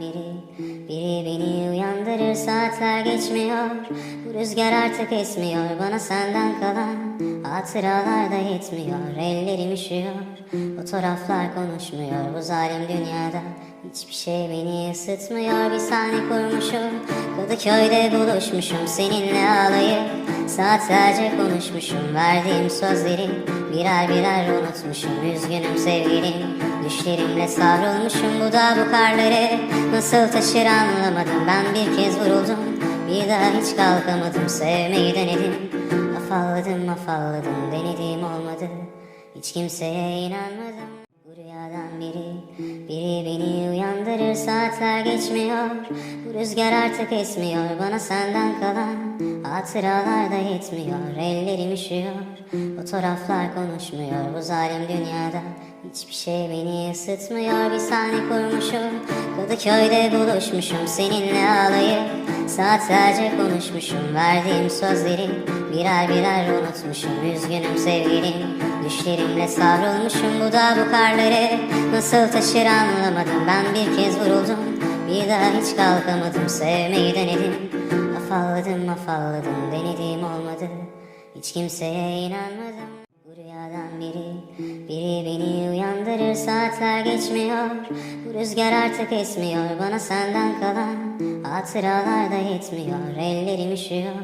biri. Biri beni uyandırır saatler geçmiyor. Bu rüzgar artık esmiyor bana senden kalan Hatıralar da yetmiyor. Ellerim üşüyor Fotoğraflar konuşmuyor. Bu zalim dünyada Hiçbir şey beni ısıtmıyor. Bir sahne kurmuşum Kadıköy'de buluşmuşum. Seninle ağlayıp Saatlerce konuşmuşum verdiğim sözleri Birer birer unutmuşum. Üzgünüm sevgilim Düşlerimle savrulmuşum bu da bu karları Nasıl taşır anlamadım ben bir kez vuruldum. Bir daha hiç kalkamadım sevmeyi denedim. Afalladım afalladım denediğim olmadı. Hiç kimseye inanmadım. Rüyadan biri Biri beni uyandırır saatler geçmiyor rüzgar artık esmiyor bana senden kalan Hatıralar da yetmiyor. Ellerim üşüyor Fotoğraflar konuşmuyor. Bu zalim dünyada Hiçbir şey beni ısıtmıyor. Bir sahne kurmuşum Kadıköy'de buluşmuşum. Seninle ağlayıp Saatlerce konuşmuşum. Verdiğim sözleri Birer birer unutmuşum. Üzgünüm sevgilim Düşlerimle savrulmuşum. Bu da bu karları Nasıl taşır anlamadım. Ben bir kez vuruldum Bir daha hiç kalkamadım sevmeyi denedim. Afalladım afalladım denediğim olmadı. Hiç kimseye inanmadım. Bu rüyadan biri Biri beni uyandırır saatler geçmiyor. Bu rüzgar artık esmiyor bana senden kalan Hatıralar da yetmiyor. Ellerim üşüyor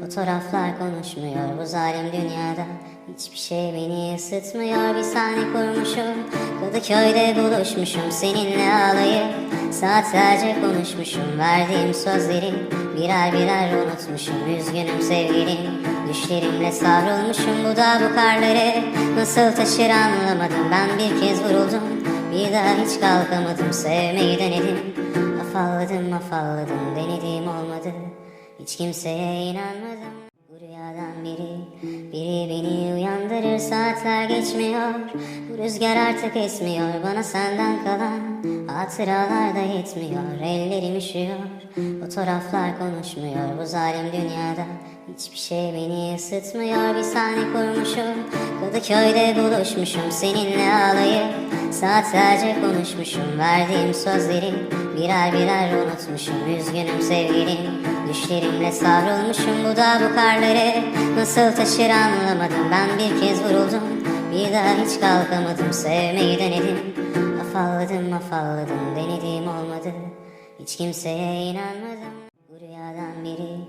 Fotoğraflar konuşmuyor. Bu zalim dünyada Hiçbir şey beni ısıtmıyor. Bir sahne kurmuşum Kadıköy'de buluşmuşum seninle ağlayıp Saatlerce konuşmuşum verdiğim sözleri. Birer birer unutmuşum üzgünüm sevgilim Düşlerimle savrulmuşum bu da bu karları Nasıl taşır anlamadım. Ben bir kez vuruldum Bir daha hiç kalkamadım. Sevmeyi denedim Afalladım afalladım. Denediğim olmadı Hiç kimseye inanmadım. Bu rüyadan biri Biri beni uyandırır saatler geçmiyor. Bu rüzgar artık esmiyor bana senden kalan Hatıralar da yetmiyor. Ellerim üşüyor Fotoğraflar konuşmuyor. Bu zalim dünyada Hiçbir şey beni ısıtmıyor. Bir sahne kurmuşum Kadıköy'de buluşmuşum. Seninle ağlayıp Saatlerce konuşmuşum. Verdiğim sözleri Birer birer unutmuşum. Üzgünüm sevgilim Düşlerimle savrulmuşum bu da bu karları. Nasıl taşır anlamadım. Ben bir kez vuruldum. Bir daha hiç kalkamadım. Sevmeyi denedim. Afalladım afalladım. Denediğim olmadı. Hiç kimseye inanmadım. Bu rüyadan biri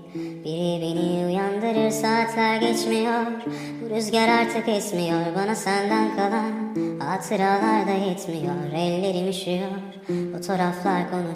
Biri beni uyandırır. Saatler geçmiyor. Bu rüzgar artık esmiyor. Bana senden kalan Hatıralar da yetmiyor. Ellerim üşüyor. Fotoğraflar konuş